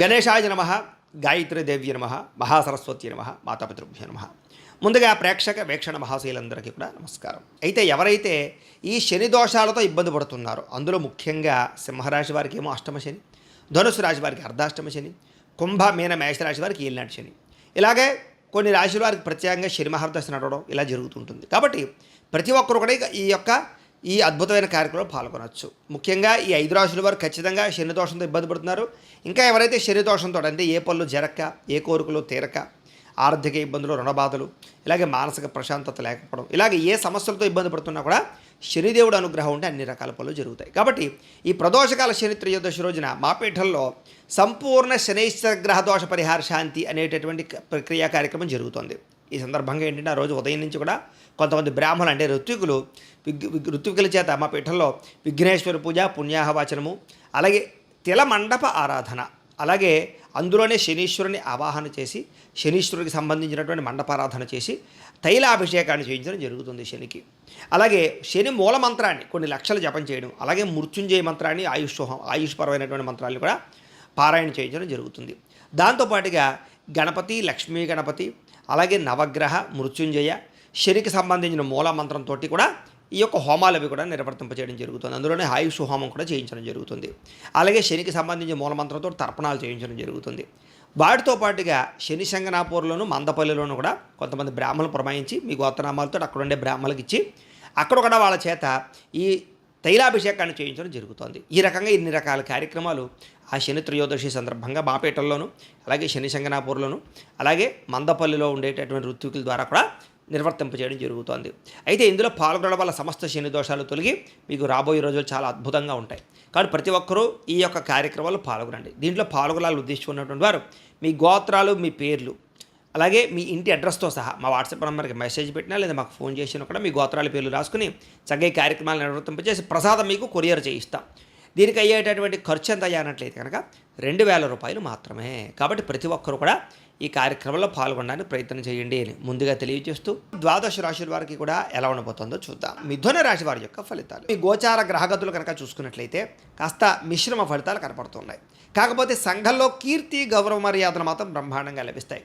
గణేశాయ నమ గాయత్రీదేవ్య నమ మహాసరస్వతి నమ మాతాపితృభ్య నమ. ముందుగా ప్రేక్షక వీక్షణ మహాశీలందరికీ కూడా నమస్కారం. అయితే ఎవరైతే ఈ శని దోషాలతో ఇబ్బంది పడుతున్నారో అందులో ముఖ్యంగా సింహరాశి వారికి ఏమో అష్టమ శని ధనుసు రాశి వారికి అర్ధాష్టమ శని కుంభ మీన మేషరాశి వారికి ఏలినాటి శని. ఇలాగే కొన్ని రాశుల వారికి ప్రత్యేకంగా శని మహర్దశ నడవడం ఇలా జరుగుతుంటుంది. కాబట్టి ప్రతి ఒక్కరు కూడా ఈ యొక్క ఈ అద్భుతమైన కార్యక్రమంలో పాల్గొనవచ్చు ముఖ్యంగా ఈ ఐదు రాశుల వారు ఖచ్చితంగా శని దోషంతో ఇబ్బంది పడుతున్నారు. ఇంకా ఎవరైతే శని దోషంతో అంటే ఏ పనులు జరక్క ఏ కోరికలు తీరక ఆర్థిక ఇబ్బందులు రుణబాధలు ఇలాగే మానసిక ప్రశాంతత లేకపోవడం ఇలాగే ఏ సమస్యలతో ఇబ్బంది పడుతున్నా కూడా శనిదేవుడు అనుగ్రహం ఉంటే అన్ని రకాల పనులు జరుగుతాయి. కాబట్టి ఈ ప్రదోషకాల శని త్రయోదశి రోజున మాపీఠంలో సంపూర్ణ శనైశ్వర గ్రహ దోష పరిహార శాంతి అనేటటువంటి ప్రక్రియ కార్యక్రమం జరుగుతుంది. ఈ సందర్భంగా ఏంటంటే ఆ రోజు ఉదయం నుంచి కూడా కొంతమంది బ్రాహ్మణులు అంటే ఋత్వికులు విగ్ ఋత్వికుల చేత మా పీఠంలో విఘ్నేశ్వర పూజ పుణ్యాహవాచనము అలాగే తిల మండప ఆరాధన అలాగే అందులోనే శనీశ్వరుని ఆవాహన చేసి శనీశ్వరుడికి సంబంధించినటువంటి మండపారాధన చేసి తైలాభిషేకాన్ని చేయించడం జరుగుతుంది శనికి. అలాగే శని మూల మంత్రాన్ని కొన్ని లక్షలు జపం చేయడం అలాగే మృత్యుంజయ మంత్రాన్ని ఆయుష్ ఆయుష్పరమైనటువంటి మంత్రాన్ని కూడా పారాయణ చేయించడం జరుగుతుంది. దాంతోపాటుగా గణపతి లక్ష్మీ గణపతి అలాగే నవగ్రహ మృత్యుంజయ శనికి సంబంధించిన మూల మంత్రంతో కూడా ఈ యొక్క హోమాలు అవి కూడా నిర్వర్తింపచేయడం జరుగుతుంది. అందులోనే ఆయుష్ హోమం కూడా చేయించడం జరుగుతుంది. అలాగే శనికి సంబంధించిన మూలమంత్రంతో తర్పణాలు చేయించడం జరుగుతుంది. వాటితో పాటుగా శని శంగనాపూర్లోను మందపల్లిలోను కూడా కొంతమంది బ్రాహ్మణులు పురమాయించి మీ గోత్రనామాలతో అక్కడ ఉండే బ్రాహ్మణులకు ఇచ్చి అక్కడ కూడా వాళ్ళ చేత ఈ తైలాభిషేకాన్ని చేయించడం జరుగుతోంది. ఈ రకంగా ఇన్ని రకాల కార్యక్రమాలు ఆ శని త్రయోదశి సందర్భంగా బాపేటల్లోను అలాగే శని శంగనాపూర్లోను అలాగే మందపల్లిలో ఉండేటటువంటి ఋత్వికుల ద్వారా కూడా నిర్వర్తింపజేయడం జరుగుతోంది. అయితే ఇందులో పాల్గొనడం వల్ల సమస్త శని దోషాలు తొలగి మీకు రాబోయే రోజులు చాలా అద్భుతంగా ఉంటాయి. కాబట్టి ప్రతి ఒక్కరూ ఈ యొక్క కార్యక్రమాలు పాల్గొనండి. దీంట్లో పాల్గొనాలని ఉద్దేశించుకున్నటువంటి వారు మీ గోత్రాలు మీ పేర్లు అలాగే మీ ఇంటి అడ్రస్తో సహా మా వాట్సాప్ నెంబర్కి మెసేజ్ పెట్టినా లేదా మాకు ఫోన్ చేసినా కూడా మీ గోత్రాల పేర్లు రాసుకుని చక్కగా ఈ కార్యక్రమాలు నిర్వర్తింపజేసి ప్రసాదం మీకు కొరియర్ చేయిస్తాం. దీనికి అయ్యేటటువంటి ఖర్చు ఎంత అయ్యానట్లయితే కనుక రెండు వేల రూపాయలు మాత్రమే. కాబట్టి ప్రతి ఒక్కరు కూడా ఈ కార్యక్రమంలో పాల్గొనడానికి ప్రయత్నం చేయండి అని ముందుగా తెలియజేస్తూ ద్వాదశ రాశుల వారికి కూడా ఎలా ఉండబోతుందో చూద్దాం. మిథున రాశి వారి యొక్క ఫలితాలు. మీ గోచార గ్రహగతులు కనుక చూసుకున్నట్లయితే కాస్త మిశ్రమ ఫలితాలు కనపడుతున్నాయి. కాకపోతే సంఘంలో కీర్తి గౌరవ మర్యాదలు మాత్రం బ్రహ్మాండంగా లభిస్తాయి.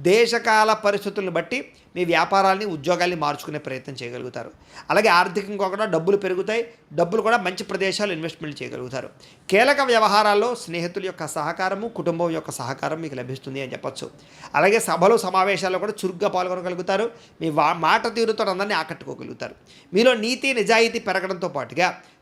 దేశకాల పరిస్థితులను బట్టి మీ వ్యాపారాల్ని ఉద్యోగాల్ని మార్చుకునే ప్రయత్నం చేయగలుగుతారు. అలాగే ఆర్థికంగా కూడా డబ్బులు పెరుగుతాయి. డబ్బులు కూడా మంచి ప్రదేశాలు ఇన్వెస్ట్మెంట్ చేయగలుగుతారు. కీలక వ్యవహారాల్లో స్నేహితుల యొక్క సహకారము కుటుంబం యొక్క సహకారం మీకు లభిస్తుంది అని చెప్పొచ్చు. అలాగే సభలు సమావేశాల్లో కూడా చురుగ్గా పాల్గొనగలుగుతారు. మీ వా మాట తీరుతో అందరినీ ఆకట్టుకోగలుగుతారు. మీలో నీతి నిజాయితీ పెరగడంతో పాటుగా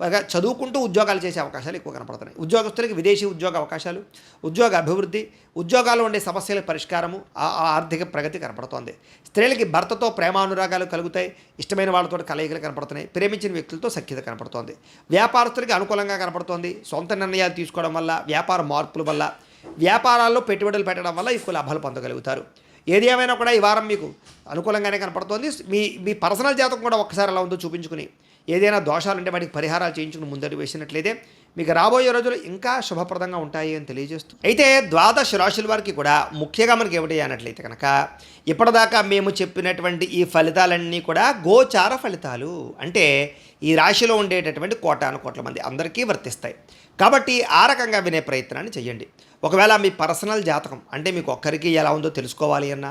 పైగా చదువుకుంటూ ఉద్యోగాలు చేసే అవకాశాలు ఎక్కువ కనపడుతున్నాయి. ఉద్యోగస్తులకి విదేశీ ఉద్యోగ అవకాశాలు ఉద్యోగ అభివృద్ధి ఉద్యోగాలు ఉండే సమస్యల పరిష్కారము ఆ ఆ ఆర్థిక ప్రగతి కనపడుతోంది. స్త్రీలకి భర్తతో ప్రేమానురాగాలు కలుగుతాయి ఇష్టమైన వాళ్ళతో కలయికలు కనపడుతున్నాయి ప్రేమించిన వ్యక్తులతో సఖ్యత కనపడుతోంది. వ్యాపారస్తులకి అనుకూలంగా కనపడుతోంది. సొంత నిర్ణయాలు తీసుకోవడం వల్ల వ్యాపార మార్పుల వల్ల వ్యాపారాల్లో పెట్టుబడులు పెట్టడం వల్ల ఎక్కువ లాభాలు పొందగలుగుతారు. ఏది ఏమైనా కూడా ఈ వారం మీకు అనుకూలంగానే కనపడుతోంది. మీ మీ పర్సనల్ జాతకం కూడా ఒక్కసారి ఎలా ఉందో చూపించుకుని ఏదైనా దోషాలు ఉంటే వాటికి పరిహారాలు చేయించుకుని ముందడుగు వేసినట్లయితే మీకు రాబోయే రోజులు ఇంకా శుభప్రదంగా ఉంటాయి అని తెలియజేస్తూ. అయితే ద్వాదశ రాశుల వారికి కూడా ముఖ్యంగా మనకి ఏమిటి అన్నట్లయితే కనుక ఇప్పటిదాకా మేము చెప్పినటువంటి ఈ ఫలితాలన్నీ కూడా గోచార ఫలితాలు. అంటే ఈ రాశిలో ఉండేటటువంటి కోటాను కోట్ల మంది అందరికీ వర్తిస్తాయి. కాబట్టి ఆ రకంగా వినే ప్రయత్నాన్ని చేయండి ఒకవేళ మీ పర్సనల్ జాతకం అంటే మీకు ఒక్కరికి ఎలా ఉందో తెలుసుకోవాలి అన్నా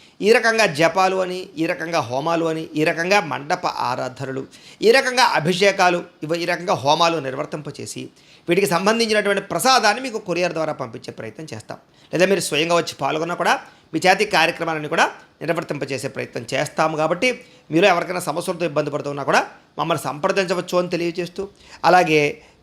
ఈ రకంగా జపాలు అని ఈ రకంగా హోమాలు అని ఈ రకంగా మండప ఆరాధనలు ఈ రకంగా అభిషేకాలు ఇవ ఈ రకంగా హోమాలు నిర్వర్తింపచేసి వీటికి సంబంధించినటువంటి ప్రసాదాన్ని మీకు కొరియర్ ద్వారా పంపించే ప్రయత్నం చేస్తాం. లేదా మీరు స్వయంగా వచ్చి పాల్గొన్నా కూడా మీ చేతి కార్యక్రమాలను కూడా నిర్వర్తింపచేసే ప్రయత్నం చేస్తాము కాబట్టి మీరు ఎవరికైనా సమస్యలతో ఇబ్బంది పడుతున్నా కూడా మమ్మల్ని సంప్రదించవచ్చు అని తెలియజేస్తూ అలాగే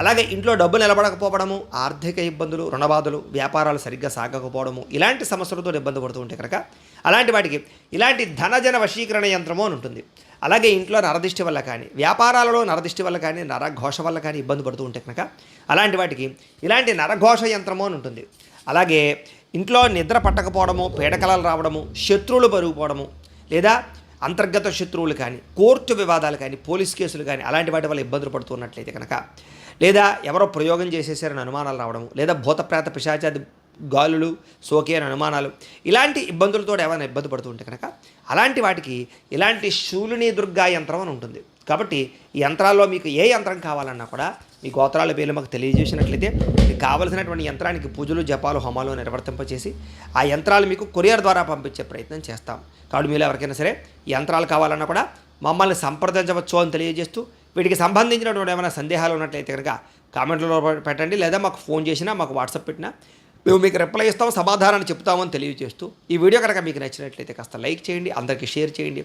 అలాగే ఇంట్లో డబ్బు నిలబడకపోవడము ఆర్థిక ఇబ్బందులు రుణబాధలు వ్యాపారాలు సరిగ్గా సాగకపోవడము ఇలాంటి సమస్యలతో ఇబ్బంది పడుతూ ఉంటే కనుక అలాంటి వాటికి ఇలాంటి ధనజన వశీకరణ యంత్రము అని ఉంటుంది. అలాగే ఇంట్లో నరదిష్టి వల్ల కానీ వ్యాపారాలలో నరదిష్టి వల్ల కానీ నరఘోష వల్ల కానీ ఇబ్బంది పడుతూ ఉంటే కనుక అలాంటి వాటికి ఇలాంటి నరఘోష యంత్రము అని ఉంటుంది. అలాగే ఇంట్లో నిద్ర పట్టకపోవడము పీడకలలు రావడము శత్రువులు పెరిగిపోవడము లేదా అంతర్గత శత్రువులు కానీ కోర్టు వివాదాలు కానీ పోలీస్ కేసులు కానీ అలాంటి వాటి వల్ల ఇబ్బందులు పడుతున్నట్లయితే కనుక లేదా ఎవరో ప్రయోగం చేసేసారని అనుమానాలు రావడం లేదా భూతప్రేత పిశాచాది గాలులు సోకే అని అనుమానాలు ఇలాంటి ఇబ్బందులతో ఏమైనా ఇబ్బంది పడుతూ ఉంటే కనుక అలాంటి వాటికి ఇలాంటి శూలిని దుర్గా యంత్రం అని ఉంటుంది. కాబట్టి ఈ యంత్రాల్లో మీకు ఏ యంత్రం కావాలన్నా కూడా మీ గోత్రాల పేర్లు మాకు తెలియజేసినట్లయితే మీకు కావలసినటువంటి యంత్రానికి పూజలు జపాలు హోమాలు నిర్వర్తింపచేసి ఆ యంత్రాలు మీకు కొరియర్ ద్వారా పంపించే ప్రయత్నం చేస్తాం. కాబట్టి మీరు ఎవరికైనా సరే యంత్రాలు కావాలన్నా కూడా మమ్మల్ని సంప్రదించవచ్చు అని తెలియజేస్తూ వీటికి సంబంధించినటువంటి ఏమైనా సందేహాలు ఉన్నట్లయితే కనుక కామెంట్లో పెట్టండి. లేదా మాకు ఫోన్ చేసినా మాకు వాట్సాప్ పెట్టినా మేము మీకు రిప్లై ఇస్తాం సమాధానాన్ని చెప్తామని తెలియజేస్తూ ఈ వీడియో కనుక మీకు నచ్చినట్లయితే కాస్త లైక్ చేయండి అందరికీ షేర్ చేయండి.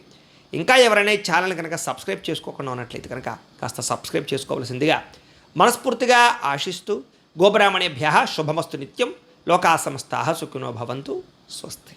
ఇంకా ఎవరైనా ఈ ఛానల్ కనుక సబ్స్క్రైబ్ చేసుకోకుండా ఉన్నట్లయితే కనుక కాస్త సబ్స్క్రైబ్ చేసుకోవాల్సిందిగా మనస్ఫూర్తిగా ఆశిస్తూ గోబ్రాహ్మణేభ్య శుభమస్తు నిత్యం. లోకా సమస్తా సుఖినో భవంతు. స్వస్తి.